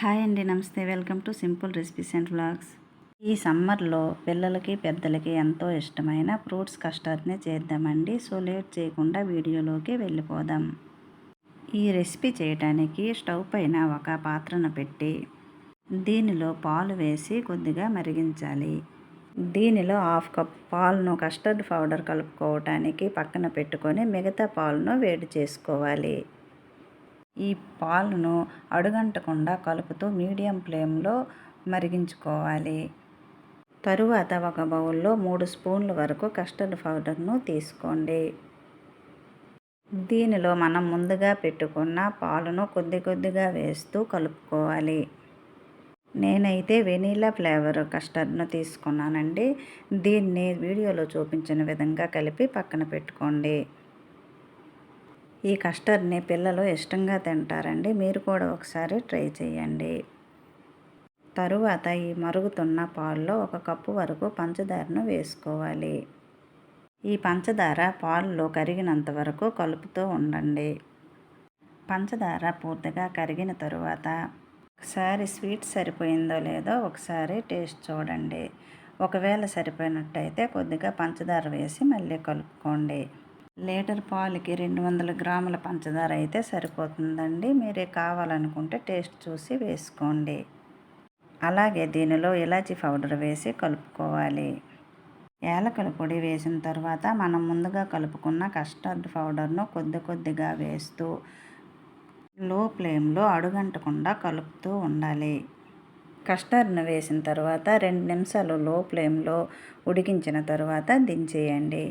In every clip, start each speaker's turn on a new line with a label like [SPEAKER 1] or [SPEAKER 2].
[SPEAKER 1] Hi అండి నమస్తే. Welcome to simple recipes and vlogs. ఈ సమ్మర్లో పిల్లలకి పెద్దలకి ఎంతో ఇష్టమైన ఫ్రూట్స్ కస్టర్డ్ని చేద్దామండి. సో లేట్ చేయకుండా వీడియోలోకి వెళ్ళిపోదాం. ఈ రెసిపీ చేయడానికి స్టవ్ పైన ఒక పాత్రను పెట్టి దీనిలో పాలు వేసి కొద్దిగా మరిగించాలి. దీనిలో హాఫ్ కప్ పాలను కస్టర్డ్ పౌడర్ కలుపుకోవటానికి పక్కన పెట్టుకొని మిగతా పాలను వేడి చేసుకోవాలి. ఈ పాలను అడుగంటకుండా కలుపుతూ మీడియం ఫ్లేమ్లో మరిగించుకోవాలి. తరువాత ఒక బౌల్లో మూడు స్పూన్ల వరకు కస్టర్డ్ పౌడర్ను తీసుకోండి. దీనిలో మనం ముందుగా పెట్టుకున్న పాలను కొద్ది కొద్దిగా వేస్తూ కలుపుకోవాలి. నేనైతే వెనీలా ఫ్లేవర్ కస్టర్డ్ను తీసుకున్నానండి. దీన్ని వీడియోలో చూపించిన విధంగా కలిపి పక్కన పెట్టుకోండి. ఈ కస్టర్డ్ని పిల్లలు ఇష్టంగా తింటారండి. మీరు కూడా ఒకసారి ట్రై చేయండి. తరువాత ఈ మరుగుతున్న పాల్లో ఒక కప్పు వరకు పంచదారను వేసుకోవాలి. ఈ పంచదార పాల్లో కరిగినంత వరకు కలుపుతూ ఉండండి. పంచదార పూర్తిగా కరిగిన తరువాత ఒకసారి స్వీట్ సరిపోయిందో లేదో ఒకసారి టేస్ట్ చూడండి. ఒకవేళ సరిపోయినట్టయితే కొద్దిగా పంచదార వేసి మళ్ళీ కలుపుకోండి. లీటర్ పాలకి రెండు వందల గ్రాముల పంచదార అయితే సరిపోతుందండి. మీరే కావాలనుకుంటే టేస్ట్ చూసి వేసుకోండి. అలాగే దీనిలో ఇలాచి పౌడర్ వేసి కలుపుకోవాలి. ఏలకల పొడి వేసిన తర్వాత మనం ముందుగా కలుపుకున్న కస్టర్డ్ పౌడర్ను కొద్ది కొద్దిగా వేస్తూ లో ఫ్లేమ్లో అడుగంటకుండా కలుపుతూ ఉండాలి. కస్టర్డ్ను వేసిన తర్వాత రెండు నిమిషాలు లో ఫ్లేమ్లో ఉడికించిన తర్వాత దించేయండి.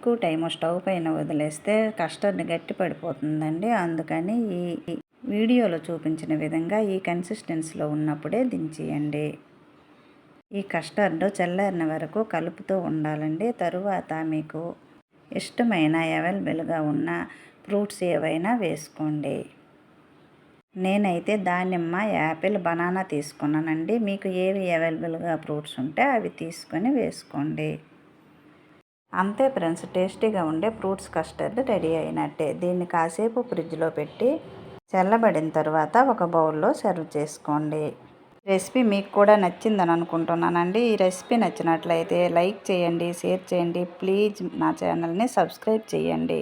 [SPEAKER 1] ఎక్కువ టైం స్టవ్ పైన వదిలేస్తే కస్టర్డ్ గట్టి పడిపోతుందండి. అందుకని ఈ వీడియోలో చూపించిన విధంగా ఈ కన్సిస్టెన్సీలో ఉన్నప్పుడే దించేయండి. ఈ కస్టర్డ్ చల్లారిన వరకు కలుపుతూ ఉండాలండి. తరువాత మీకు ఇష్టమైన అవైలబుల్గా ఉన్న ఫ్రూట్స్ ఏవైనా వేసుకోండి. నేనైతే దానిమ్మ యాపిల్ బనానా తీసుకున్నానండి. మీకు ఏవి అవైలబుల్గా ఫ్రూట్స్ ఉంటే అవి తీసుకొని వేసుకోండి. అంతే ఫ్రెండ్స్ టేస్టీగా ఉండే ఫ్రూట్స్ కస్టర్డ్ రెడీ అయినట్టే. దీన్ని కాసేపు ఫ్రిడ్జ్లో పెట్టి చల్లబడిన తర్వాత ఒక బౌల్లో సర్వ్ చేసుకోండి. రెసిపీ మీకు కూడా నచ్చిందని అనుకుంటున్నానండి. ఈ రెసిపీ నచ్చినట్లయితే లైక్ చేయండి షేర్ చేయండి. ప్లీజ్ నా ఛానల్ని సబ్స్క్రైబ్ చేయండి.